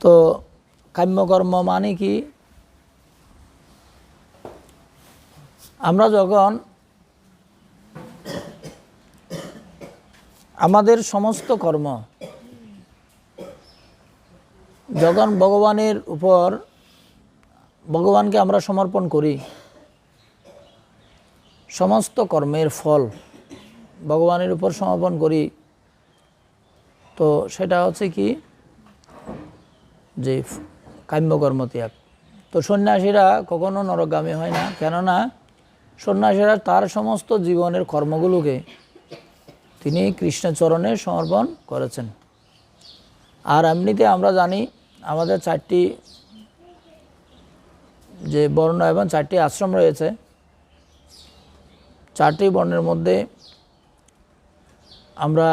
তো কাম্যকর্ম মানে কি? আমরা যখন আমাদের সমস্ত কর্ম, যখন ভগবানের উপর ভগবানকে আমরা সমর্পণ করি, সমস্ত কর্মের ফল ভগবানের উপর সমর্পণ করি, তো সেটা হচ্ছে কি? যে কাম্যকর্ম ত্যাগ। তো সন্ন্যাসীরা কখনো নরগামী হয় না, কেননা সন্ন্যাসীরা তার সমস্ত জীবনের কর্মগুলোকে তিনি কৃষ্ণচরণে সমর্পণ করেছেন। আর এমনিতে আমরা জানি আমাদের চারটি যে বর্ণ এবং চারটি আশ্রম রয়েছে, চারটি বর্ণের মধ্যে আমরা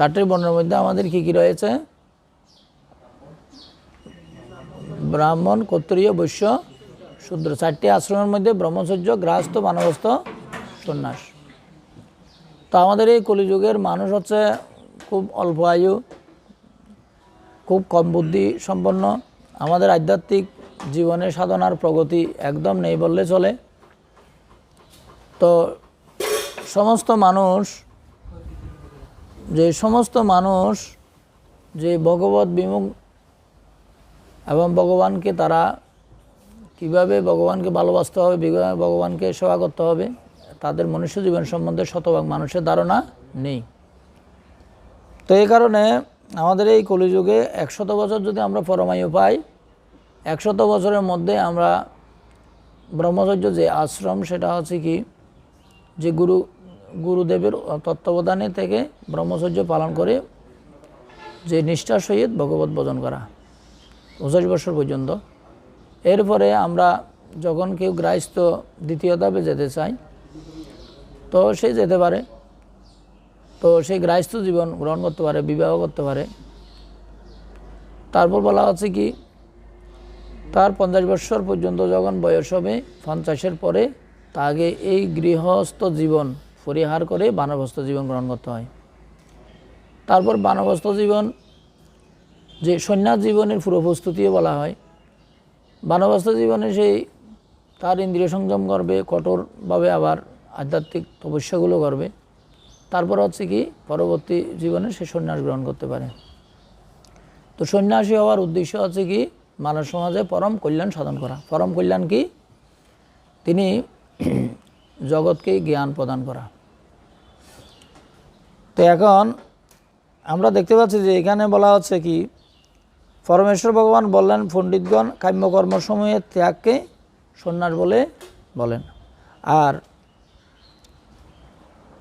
চারটি বর্ণের মধ্যে আমাদের কি কি রয়েছে? ব্রাহ্মণ, ক্ষত্রিয়, বৈশ্য, শূদ্র। চারটি আশ্রমের মধ্যে ব্রহ্মচর্য, গ্রাহস্থ, মানবস্থ, সন্ন্যাস। তো আমাদের এই কলিযুগের মানুষ হচ্ছে খুব অল্প আয়ু, খুব কম বুদ্ধি সম্পন্ন। আমাদের আধ্যাত্মিক জীবনে সাধনার প্রগতি একদম নেই বললে চলে। তো সমস্ত মানুষ যে সমস্ত মানুষ যে ভগবত বিমুখ এবং ভগবানকে তারা কীভাবে ভগবানকে ভালোবাসতে হবে ভগবানকে সেবা করতে হবে, তাদের মনুষ্য জীবন সম্বন্ধে শতভাগ মানুষের ধারণা নেই। তো এই কারণে আমাদের এই কলিযুগে একশত বছর যদি আমরা পরমায়ু পাই, একশত বছরের মধ্যে আমরা ব্রহ্মচর্য যে আশ্রম, সেটা হচ্ছে কি? যে গুরু গুরুদেবের তত্ত্বাবধানে থেকে ব্রহ্মচর্য পালন করে যে নিষ্ঠার সহিত ভগবত ভজন করা, পঁচিশ বছর পর্যন্ত। এরপরে আমরা যখন কেউ গ্রাহস্থ দ্বিতীয় ধাপে যেতে চাই তো সে যেতে পারে। তো সেই গ্রাহস্থ জীবন গ্রহণ করতে পারে, বিবাহ করতে পারে। তারপর বলা হচ্ছে কি, তার পঞ্চাশ বৎসর পর্যন্ত যখন বয়স হবে, পঞ্চাশের পরে তাকে এই গৃহস্থ জীবন পরিহার করে বানবস্থ জীবন গ্রহণ করতে হয়। তারপর বানবস্থ জীবন যে সন্ন্যাস জীবনের পুরো প্রস্তুতিও বলা হয়। বানবস্থ জীবনে সেই তার ইন্দ্রিয় সংযম করবে, কঠোরভাবে আবার আধ্যাত্মিক তপস্যাগুলো করবে। তারপর হচ্ছে কি, পরবর্তী জীবনে সে সন্ন্যাস গ্রহণ করতে পারে। তো সন্ন্যাসী হওয়ার উদ্দেশ্য হচ্ছে কি, মানব সমাজে পরম কল্যাণ সাধন করা। পরম কল্যাণ কি? তিনি জগৎকে জ্ঞান প্রদান করা। তো এখন আমরা দেখতে পাচ্ছি যে এখানে বলা হচ্ছে কি, পরমেশ্বর ভগবান বললেন, পণ্ডিতগণ কাম্যকর্মসমূহের ত্যাগকে সন্ন্যাস বলে বলেন। আর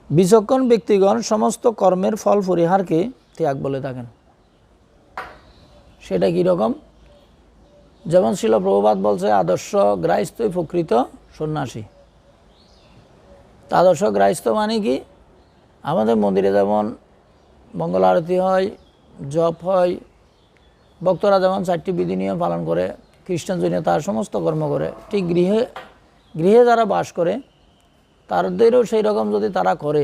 বিচক্ষণ ব্যক্তিগণ সমস্ত কর্মের ফল পরিহারকে ত্যাগ বলে থাকেন। সেটা কীরকম যেমন শিল প্রভুপাত বলছে, আদর্শ গ্রাহস্থই প্রকৃত সন্ন্যাসী। তা আদর্শ গ্রাহস্থ মানে কি? আমাদের মন্দিরে যেমন মঙ্গল আরতি হয়, জপ হয়, ভক্তরা যেমন চারটি বিধি নিয়ম পালন করে খ্রিস্টান জৈন তার সমস্ত কর্ম করে, ঠিক গৃহে গৃহে যারা বাস করে, তাদেরও সেই রকম যদি তারা করে,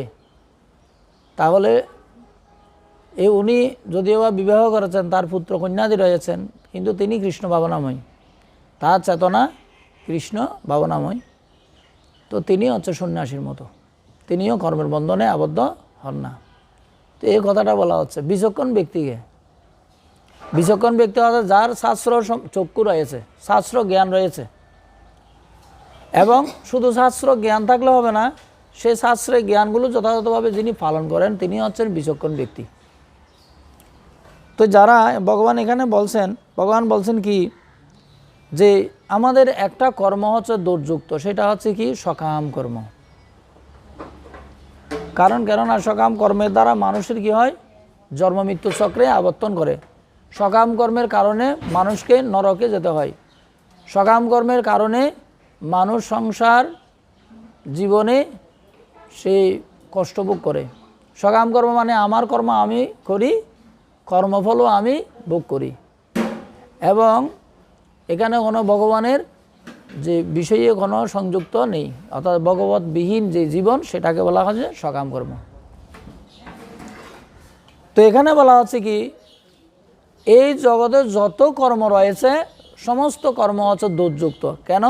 তাহলে এই উনি যদিও বা বিবাহ করেছেন, তার পুত্র কন্যাদি রয়েছেন, কিন্তু তিনি কৃষ্ণ ভাবনাময়। তার চেতনা কৃষ্ণ ভাবনাময়। তো তিনি হচ্ছে সন্ন্যাসীর মতো। তিনিও কর্মের বন্ধনে আবদ্ধ হন না। তো এই কথাটা বলা হচ্ছে, বিচক্ষণ ব্যক্তিকে। বিচক্ষণ ব্যক্তি হচ্ছে যার শাস্ত্র চক্ষু রয়েছে, শাস্ত্র জ্ঞান রয়েছে, এবং শুধু শাস্ত্র জ্ঞান থাকলে হবে না সেই শাস্ত্রের জ্ঞানগুলো যথাযথভাবে যিনি পালন করেন তিনি হচ্ছেন বিচক্ষণ ব্যক্তি। তো যারা, ভগবান এখানে বলছেন, ভগবান বলছেন কি যে আমাদের একটা কর্ম হচ্ছে দোষযুক্ত সেটা হচ্ছে কি সকাম কর্ম। কারণ কেননা সকাম কর্মের দ্বারা মানুষের কি হয়? জন্ম, মৃত্যু চক্রে আবর্তন করে। সকাম কর্মের কারণে মানুষকে নরকে যেতে হয়। সকাম কর্মের কারণে মানুষ সংসার জীবনে সে কষ্টভোগ করে। সকাম কর্ম মানে আমার কর্ম আমি করি, কর্মফলও আমি ভোগ করি। এবং এখানে কোনো ভগবানের যে বিষয়ে কোনো সংযুক্ত নেই। অর্থাৎ ভগবতবিহীন যে জীবন, সেটাকে বলা হচ্ছে সকাম কর্ম। তো এখানে বলা হচ্ছে কি, এই জগতে যত কর্ম রয়েছে, সমস্ত কর্ম হচ্ছে দোষযুক্ত কেন?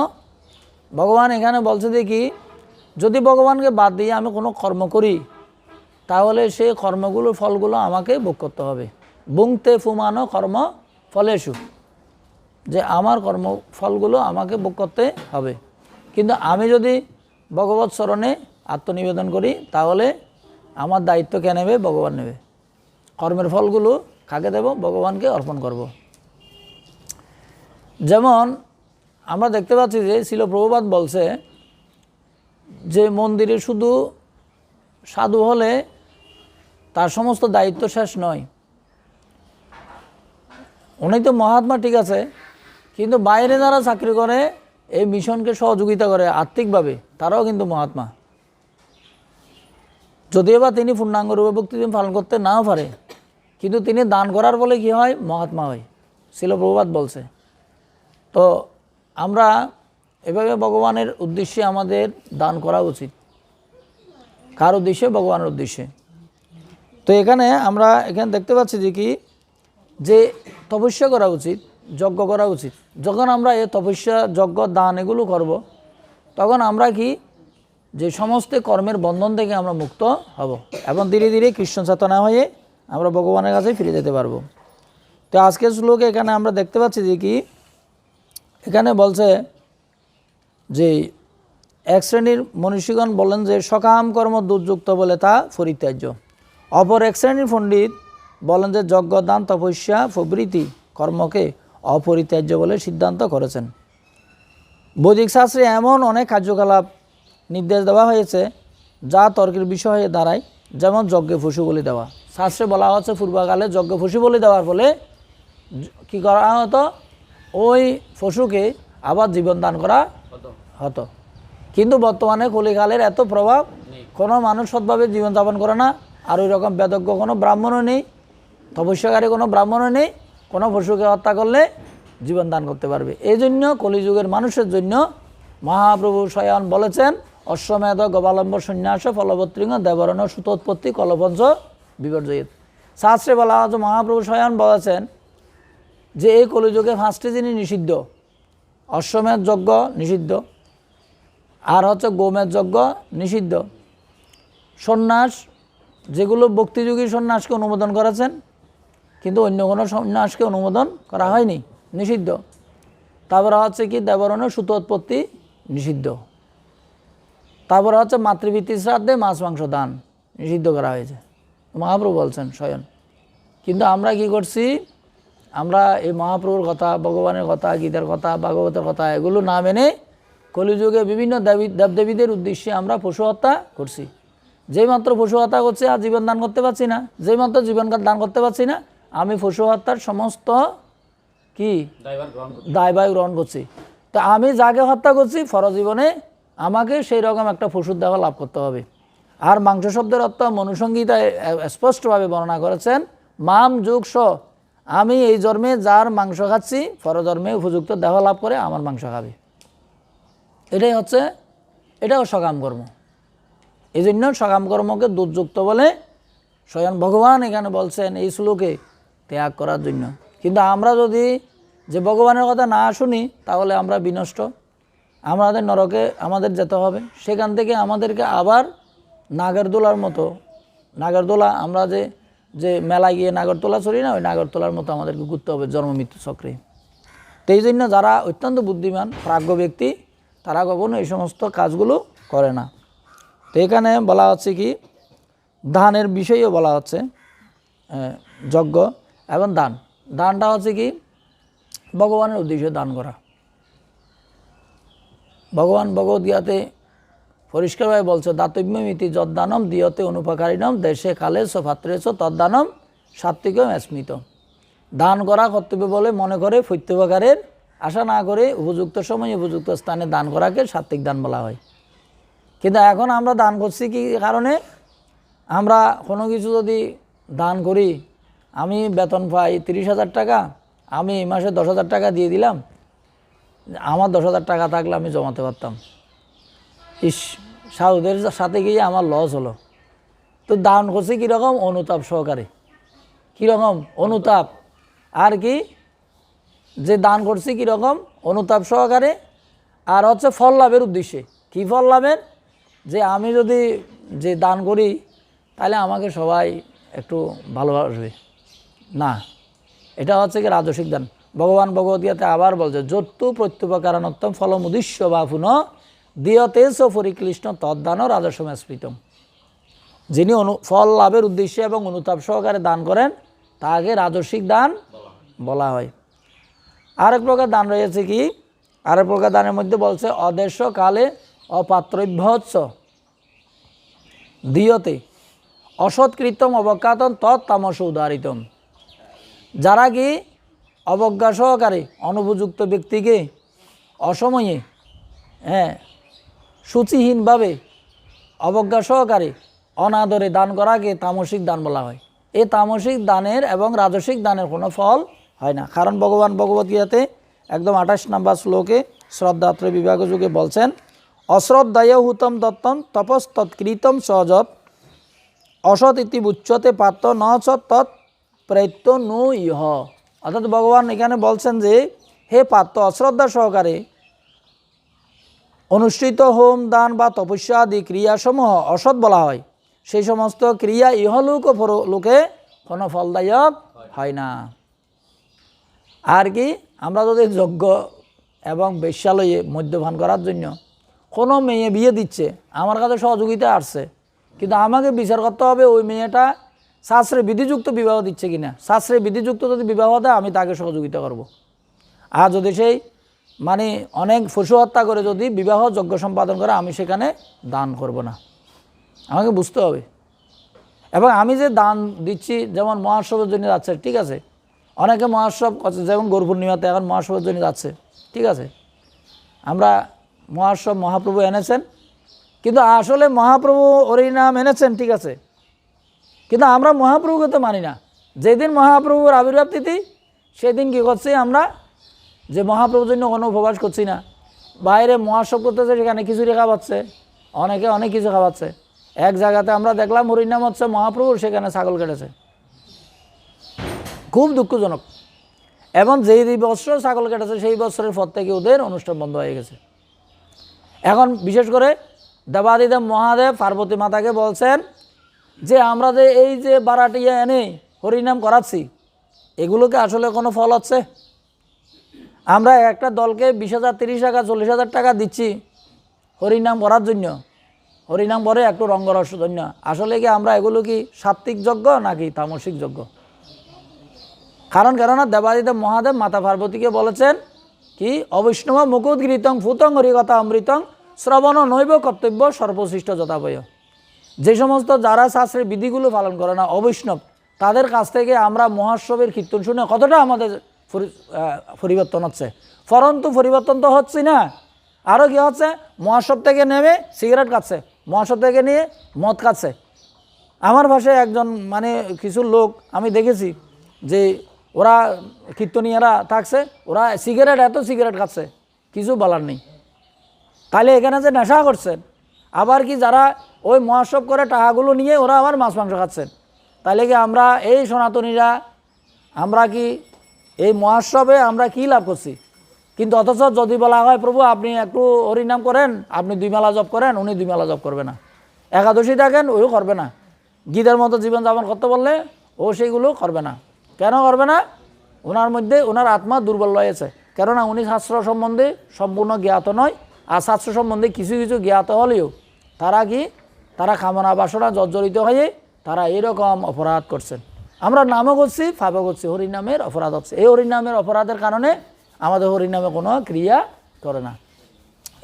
ভগবান এখানে বলছে কি, যদি ভগবানকে বাদ দিয়ে আমি কোনো কর্ম করি, তাহলে সেই কর্মগুলোর ফলগুলো আমাকে ভোগ করতে হবে। বুংতে ফুমানো কর্ম ফলেশু যে আমার কর্ম ফলগুলো আমাকে ভোগ করতে হবে। কিন্তু আমি যদি ভগবত স্মরণে আত্মনিবেদন করি, তাহলে আমার দায়িত্ব কে নেবে? ভগবান নেবে। কর্মের ফলগুলো কাকে দেব? ভগবানকে অর্পণ করব। যেমন আমরা দেখতে পাচ্ছি যে শিল প্রভুপাত বলছে যে মন্দিরে শুধু সাধু হলে তার সমস্ত দায়িত্ব শেষ নয়। উনি তো মহাত্মা ঠিক আছে কিন্তু বাইরে যারা চাকরি করে, এই মিশনকে সহযোগিতা করে আর্থিকভাবে, তারাও কিন্তু মহাত্মা। যদিও বা তিনি পূর্ণাঙ্গ রূপে বক্তৃতা পালন করতে নাও পারে, কিন্তু তিনি দান করার বলে কি হয়? মহাত্মা হয়। শিলপ্রভাত বলছে। তো আমরা এভাবে ভগবানের উদ্দেশ্যে আমাদের দান করা উচিত। কার উদ্দেশ্যে? ভগবানের উদ্দেশ্যে। তো এখানে আমরা এখানে দেখতে পাচ্ছি যে কি? যে তপস্যা করা উচিত যজ্ঞ করা উচিত। যখন আমরা এই তপস্যা, যজ্ঞ, দান এগুলো করব, তখন আমরা কি? যে সমস্ত কর্মের বন্ধন থেকে আমরা মুক্ত হব এবং ধীরে ধীরে কৃষ্ণ চেতনা হয়ে আমরা ভগবানের কাছে ফিরে যেতে পারব। তো আজকের শ্লোকে এখানে আমরা দেখতে পাচ্ছি যে কি? এখানে বলছে যে এক শ্রেণির মনীষীগণ বলেন যে সকাম কর্ম দুর্যুক্ত বলে তা পরিত্যাজ্য। অপর এক শ্রেণির পণ্ডিত বলেন যে যজ্ঞ, দান, তপস্যা প্রভৃতি কর্মকে অপরিত্যাজ্য বলে সিদ্ধান্ত করেছেন। বৈদিক শাস্ত্রে এমন অনেক কার্যকলাপ নির্দেশ দেওয়া হয়েছে যা তর্কের বিষয় হয়ে দাঁড়ায় যেমন যজ্ঞে পশু বলি দেওয়া। শাস্ত্রে বলা হচ্ছে পূর্বকালে যজ্ঞ পশু বলি দেওয়ার ফলে কি করা হতো? ওই পশুকে আবার জীবন দান করা হতো। কিন্তু বর্তমানে কলিকালের এত প্রভাব কোনো মানুষ সৎভাবে জীবনযাপন করে না আর ওই রকম বেদজ্ঞ কোনো ব্রাহ্মণও নেই তপস্যাকারী কোনো ব্রাহ্মণও নেই কোনো পশুকে হত্যা করলে জীবন দান করতে পারবে। এই জন্য কলিযুগের মানুষের জন্য মহাপ্রভু স্বয়ং বলেছেন, অশ্বমেধ গবালম্ব সন্ন্যাস, ফলবত্রিঙ্গ দেবরণ সুতোৎপত্তি কলপঞ্চ বিপর্যয়িত শাস্ত্রে বলা হচ্ছে মহাপ্রভু স্বয়ং বলেছেন যে এই কলিযুগে পাঁচটি জিনিস নিষিদ্ধ। অশ্বমেধ যজ্ঞ নিষিদ্ধ, আর হচ্ছে গোমেধ যজ্ঞ নিষিদ্ধ। সন্ন্যাস, যেগুলো ভক্তিযোগী সন্ন্যাসকে অনুমোদন করেছেন কিন্তু অন্য কোনো সন্ন্যাসকে অনুমোদন করা হয়নি, নিষিদ্ধ। তারপরে হচ্ছে কি, দেবরণের সুতো উৎপত্তি নিষিদ্ধ। তারপরে হচ্ছে মাতৃবৃত্তির শ্রাদ্ধে মাছ মাংস দান নিষিদ্ধ করা হয়েছে। মহাপ্রভু বলছেন স্বয়ং কিন্তু আমরা কি করছি? আমরা এই মহাপ্রভুর কথা, ভগবানের কথা, গীতার কথা, ভাগবতের কথা, এগুলো না মেনে কলিযুগে বিভিন্ন দেবী দেবদেবীদের উদ্দেশ্যে আমরা পশু হত্যা করছি। যেই মাত্র পশু হত্যা করছি, আর জীবন দান করতে পারছি না। যেই মাত্র জীবন দান করতে পারছি না আমি পশু হত্যার সমস্ত কি? দায়ভার গ্রহণ করছি। তো আমি যাকে হত্যা করছি ফরজীবনে আমাকে সেই রকম একটা পশুর দেহ লাভ করতে হবে। আর মাংস শব্দের অর্থ মনুসংগীতায় স্পষ্টভাবে বর্ণনা করেছেন মাম যুগ স আমি এই জন্মে যার মাংস খাচ্ছি পরজন্মে উপযুক্ত দেহ লাভ করে আমার মাংস খাবে। এটাই হচ্ছে এটাও সকাম কর্ম। এই জন্য সকাম কর্মকে দুর্যুক্ত বলে স্বয়ং ভগবান এখানে বলছেন এই শ্লোকে ত্যাগ করার জন্য। কিন্তু আমরা যদি যে ভগবানের কথা না শুনি, তাহলে আমরা বিনষ্ট। আমাদের নরকে আমাদের যেতে হবে। সেখান থেকে আমাদেরকে আবার নাগরদোলার মতো, নাগরদোলা আমরা যে যে মেলায় গিয়ে নাগরতলা চলি না, ওই নাগরতলার মতো আমাদেরকে ঘুরতে হবে জন্ম মৃত্যু চক্রে। তো এই জন্য যারা অত্যন্ত বুদ্ধিমান, প্রাজ্ঞ ব্যক্তি, তারা কখনো এই সমস্ত কাজগুলো করে না। তো এখানে বলা হচ্ছে কি, দানের বিষয়েও বলা হচ্ছে যজ্ঞ। এবং দান। দানটা হচ্ছে কি? ভগবানের উদ্দেশ্যে দান করা। ভগবান ভগবদ্গীতাতে পরিষ্কারভাবে বলছে দাতব্যমিতি যদ্দানম দিয়তে অনুপকারিণম দেশে কালে স ভাত্রেছ তদ্দানম সাত্বিকম স্মৃত। দান করা কর্তব্য বলে মনে করে ফৈত্যবকারের আশা না করে উপযুক্ত সময় উপযুক্ত স্থানে দান করাকে সাত্বিক দান বলা হয়। কিন্তু এখন আমরা দান করছি কি কারণে? আমরা কোনো কিছু যদি দান করি আমি বেতন পাই তিরিশ হাজার টাকা, আমি এই মাসে দশ হাজার টাকা দিয়ে দিলাম। আমার দশ হাজার টাকা থাকলে আমি জমাতে পারতাম। ইস, সাউদের সাথে গিয়ে আমার লস হলো। তো দান করছে কীরকম? অনুতাপ সহকারে। কীরকম? অনুতাপ। আর কি? যে দান করছি কীরকম? অনুতাপ সহকারে। আর হচ্ছে ফল লাভের উদ্দেশ্যে। কী ফল লাভের? যে আমি যদি যে দান করি, তাহলে আমাকে সবাই একটু ভালোবাসবে। না, এটা হচ্ছে কি রাজসিক দান ভগবান ভগবদ্গীতাতে আবার বলছে যত্তু প্রত্যুপকারণোত্তম ফলমুদিশ্য বা পুনঃ দিয়তে পরিক্লিষ্ট তদ্দান রাজস্বমে স্মৃতম যিনি অনু, ফল লাভের উদ্দেশ্যে এবং অনুতাপ সহকারে দান করেন, তাকে রাজস্বিক দান বলা হয়। আরেক প্রকার দান রয়েছে কি? আরেক প্রকার দানের মধ্যে বলছে অদেশ কালে অপাত্রভ্যৎস দিয়তে, অসৎকৃতম অবকাতন তৎ তৎতামস উদারিতম। যারা কি অবজ্ঞা সহকারে, অনুপযুক্ত ব্যক্তিকে অসময়ে হ্যাঁ সূচিহীনভাবে অবজ্ঞা সহকারে অনাদরে দান করাকে তামসিক দান বলা হয়। এই তামসিক দানের এবং রাজসিক দানের কোনো ফল হয় না। কারণ ভগবান ভগবদ্গীতাতে একদম আঠাশ নাম্বার শ্লোকে শ্রদ্ধাত্র বিভাগ যুগে বলছেন, অশ্রদ্ধায় হুতম দত্তম তপস্তৎকৃতম সহজত, অসৎ ইতি উচ্চতে পাত্র ন তৎ প্রেত্য নু ইহ। অর্থাৎ ভগবান এখানে বলছেন যে, হে পাত্র অশ্রদ্ধা সহকারে অনুষ্ঠিত হোম, দান বা তপস্যা আদি ক্রিয়াসমূহ অসৎ বলা হয়। সেই সমস্ত ক্রিয়া ইহলোক লোকে কোনো ফলদায়ক হয় না। আর কি, আমরা যদি যজ্ঞ এবং বেশ্যালয়ে মদ্যপান করার জন্য কোনো মেয়ে বিয়ে দিচ্ছে, আমার কাছে সহযোগিতা আসছে, কিন্তু আমাকে বিচার করতে হবে ওই মেয়েটা শাস্ত্রে বিধিযুক্ত বিবাহ দিচ্ছে কিনা? শাস্ত্রে বিধিযুক্ত যদি বিবাহ দেয়, আমি তাকে সহযোগিতা করব। আর যদি সেই মানে অনেক পশু হত্যা করে যদি বিবাহ যজ্ঞ সম্পাদন করে, আমি সেখানে দান করব না। আমাকে বুঝতে হবে। এবং আমি যে দান দিচ্ছি, যেমন মহাসবের জন্য যাচ্ছে, ঠিক আছে? অনেকে মহাসব যেমন গরু পূর্ণিমাতে এখন মহাসবের জন্য যাচ্ছে, ঠিক আছে? আমরা মহাসব মহাপ্রভু এনেছেন, কিন্তু আসলে মহাপ্রভু হরিনাম এনেছেন, ঠিক আছে? কিন্তু আমরা মহাপ্রভুকে তো মানি না। যেদিন মহাপ্রভুর আবির্ভাব তিথি, সেদিন কী করছি আমরা? যে মহাপ্রভুর জন্য কোনো উপবাস করছি না। বাইরে মহাসব করতেছে, সেখানে খিচুড়ি খাওয়াচ্ছে। অনেকে অনেক কিছু খাওয়াচ্ছে। এক জায়গাতে আমরা দেখলাম হরিনাম হচ্ছে মহাপ্রভুর সেখানে ছাগল কেটেছে। খুব দুঃখজনক। এবং যেই দুই বছর ছাগল কেটেছে, সেই বছরের পর থেকে ওদের অনুষ্ঠান বন্ধ হয়ে গেছে। এখন বিশেষ করে দেবাদিদেব মহাদেব, পার্বতী মাতাকে বলছেন যে আমরা যে এই যে বারাটিয়া এনে হরিনাম করাচ্ছি, এগুলোকে আসলে কোনো ফল হচ্ছে? আমরা একটা দলকে বিশ হাজার, তিরিশ টাকা, চল্লিশ হাজার টাকা দিচ্ছি হরিনাম করার জন্য। হরিনাম করে একটু রঙ্গরস জন্য। আসলে কি আমরা এগুলো কি সাত্বিক যজ্ঞ নাকি তামসিক যজ্ঞ কারণ কেননা দেবাদিদেব মহাদেব মাতা পার্বতীকে বলেছেন কি, অবৈষ্ণব মুকুদগৃতং ফুতং হরিকথা অমৃতং, শ্রবণ নৈব কর্তব্য সর্বশ্রেষ্ঠ যথাবয়। যে সমস্ত যারা শাস্ত্রের বিধিগুলো পালন করে না, অবৈষ্ণব, তাদের কাছ থেকে আমরা মহাসবের কীর্তন শুনে কতটা আমাদের পরিবর্তন হচ্ছে? পরন্তু পরিবর্তন তো হচ্ছে না। আরও কী হচ্ছে? মহাসব থেকে নেমে সিগারেট খাচ্ছে মহাসব থেকে নিয়ে মদ খাচ্ছে। আমার ভাষায় একজন মানে কিছু লোক আমি দেখেছি যে ওরা কীর্তনীয়রা থাকছে, ওরা সিগারেট, এত সিগারেট খাচ্ছে, কিছু বলার নেই। তাহলে এখানে যে নেশা করছেন আবার কি যারা ওই মহাসব করে টাকাগুলো নিয়ে ওরা আবার মাছ মাংস খাচ্ছেন। তাহলে কি আমরা এই সনাতনীরা, আমরা কি এই মহাসবে আমরা কি লাভ করছি? কিন্তু অথচ যদি বলা হয়, প্রভু, আপনি একটু হরিনাম করেন, আপনি দুই মেলা জব করেন, উনি দুই মেলা জব করবে না। একাদশী থাকেন ওও করবে না। গীতের মতো জীবনযাপন করতে বললে, ও সেইগুলো করবে না। কেন করবে না? ওনার মধ্যে, ওনার আত্মা দুর্বল রয়েছে। কেননা উনি শাস্ত্র সম্বন্ধে সম্পূর্ণ জ্ঞাত নয়, আর শাস্ত্র সম্বন্ধে কিছু কিছু জ্ঞাত হলেও তারা কি তারা কামনা বাসনা জর্জরিত হয়ে তারা এরকম অপরাধ করছেন। আমরা নামও করছি ফাঁপও করছি, হরিনামের অপরাধ হচ্ছে। এই হরিনামের অপরাধের কারণে আমাদের হরিনামে কোনো ক্রিয়া করে না।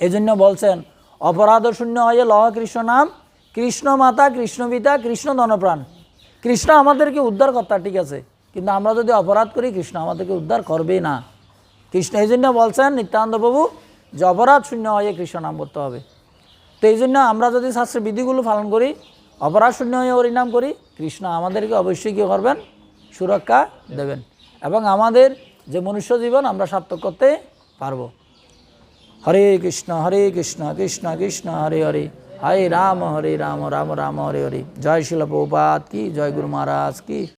এই জন্য বলছেন, অপরাধ শূন্য হয়ে লহ কৃষ্ণ নাম, কৃষ্ণ মাতা, কৃষ্ণ পিতা, কৃষ্ণ ধনপ্রাণ। কৃষ্ণ আমাদেরকে উদ্ধার কর্তা, ঠিক আছে। কিন্তু আমরা যদি অপরাধ করি, কৃষ্ণ আমাদেরকে উদ্ধার করবেই না। কৃষ্ণ, এই জন্য বলছেন নিত্যানন্দ প্রভু, যে অপরাধ শূন্য হয়ে কৃষ্ণ নাম করতে হবে। তো এই জন্য আমরা যদি শাস্ত্রের বিধিগুলো পালন করি অপরাধ শূন্য হয়ে হরিনাম করি, কৃষ্ণ আমাদেরকে অবশ্যই কী করবেন? সুরক্ষা দেবেন। এবং আমাদের যে মনুষ্য জীবন, আমরা সার্থক করতে পারব। হরে কৃষ্ণ হরে কৃষ্ণ কৃষ্ণ কৃষ্ণ, হরে হরে। হরে রাম হরে রাম রাম রাম, হরে হরে। জয় শিল প্রভুপাত কি? জয় গুরু মহারাজ কি?